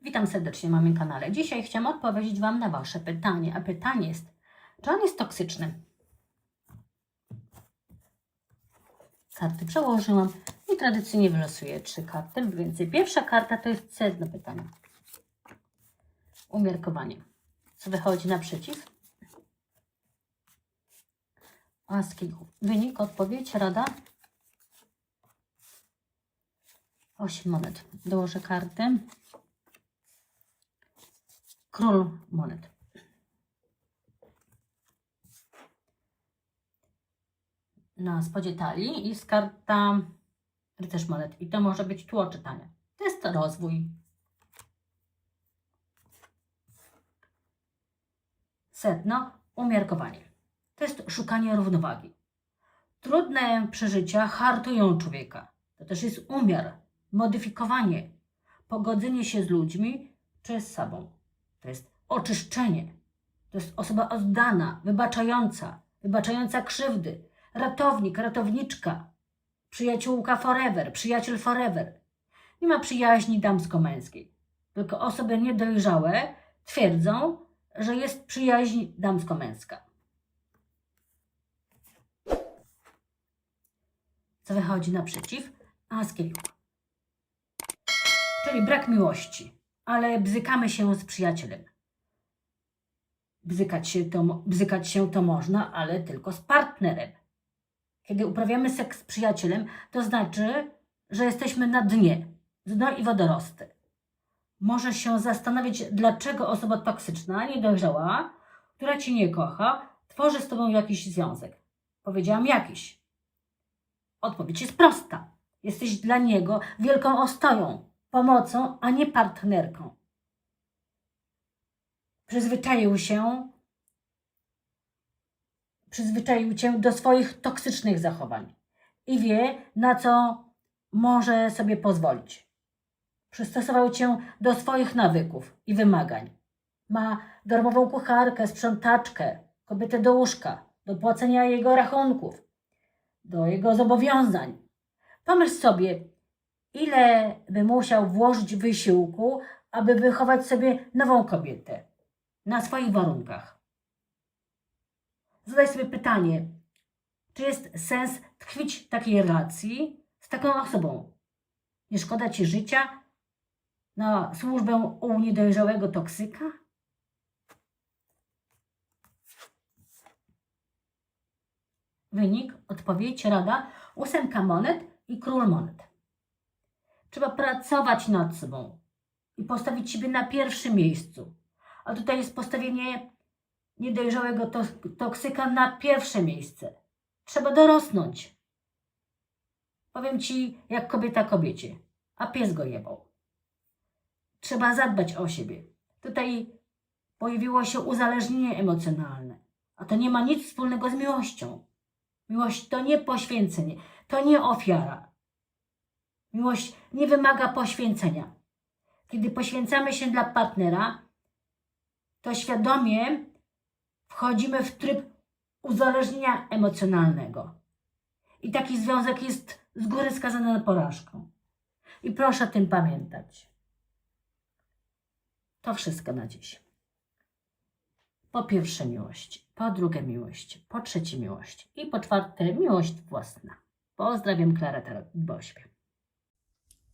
Witam serdecznie na moim kanale. Dzisiaj chciałam odpowiedzieć Wam na Wasze pytanie. A pytanie jest, czy on jest toksyczny? Karty przełożyłam i tradycyjnie wylosuję trzy karty. Więcej pierwsza karta to jest sedno pytania. Umiarkowanie. Co wychodzi naprzeciw? Aski. Wynik, odpowiedź, rada. Osiem monet. Dołożę karty. Król monet. Na spodzie talii jest karta rycerz monet. I to może być tło czytania. To jest rozwój. Sedno, umiarkowanie. To jest szukanie równowagi. Trudne przeżycia hartują człowieka. To też jest umiar, modyfikowanie, pogodzenie się z ludźmi czy z sobą. To jest oczyszczenie. To jest osoba oddana, wybaczająca, wybaczająca krzywdy, ratownik, ratowniczka, przyjaciółka forever, przyjaciel forever. Nie ma przyjaźni damsko-męskiej. Tylko osoby niedojrzałe twierdzą, że jest przyjaźń damsko-męska. Co wychodzi naprzeciw? As kielichów. Czyli brak miłości, ale bzykamy się z przyjacielem. Bzykać się to, bzykać się to można, ale tylko z partnerem. Kiedy uprawiamy seks z przyjacielem, to znaczy, że jesteśmy na dnie, dno i wodorosty. Możesz się zastanowić, dlaczego osoba toksyczna, niedojrzała, która cię nie kocha, tworzy z tobą jakiś związek. Powiedziałam jakiś. Odpowiedź jest prosta. Jesteś dla niego wielką ostoją, pomocą, a nie partnerką. Przyzwyczaił się, przyzwyczaił cię do swoich toksycznych zachowań i wie, na co może sobie pozwolić. Przystosował cię do swoich nawyków i wymagań. Ma darmową kucharkę, sprzątaczkę, kobietę do łóżka, do płacenia jego rachunków, do jego zobowiązań. Pomyśl sobie, ile by musiał włożyć wysiłku, aby wychować sobie nową kobietę na swoich warunkach. Zadaj sobie pytanie, czy jest sens tkwić takiej relacji z taką osobą? Nie szkoda ci życia na służbę u niedojrzałego toksyka? Wynik, odpowiedź, rada, ósemka monet i król monet. Trzeba pracować nad sobą i postawić siebie na pierwszym miejscu. A tutaj jest postawienie niedojrzałego to- toksyka na pierwsze miejsce. Trzeba dorosnąć. Powiem ci, jak kobieta kobiecie, a pies go jebał. Trzeba zadbać o siebie. Tutaj pojawiło się uzależnienie emocjonalne, a to nie ma nic wspólnego z miłością. Miłość to nie poświęcenie, to nie ofiara. Miłość nie wymaga poświęcenia. Kiedy poświęcamy się dla partnera, to świadomie wchodzimy w tryb uzależnienia emocjonalnego. I taki związek jest z góry skazany na porażkę. I proszę o tym pamiętać. To wszystko na dziś. Po pierwsze miłość, po drugie miłość, po trzecie miłość i po czwarte miłość własna. Pozdrawiam, Klara Tarot.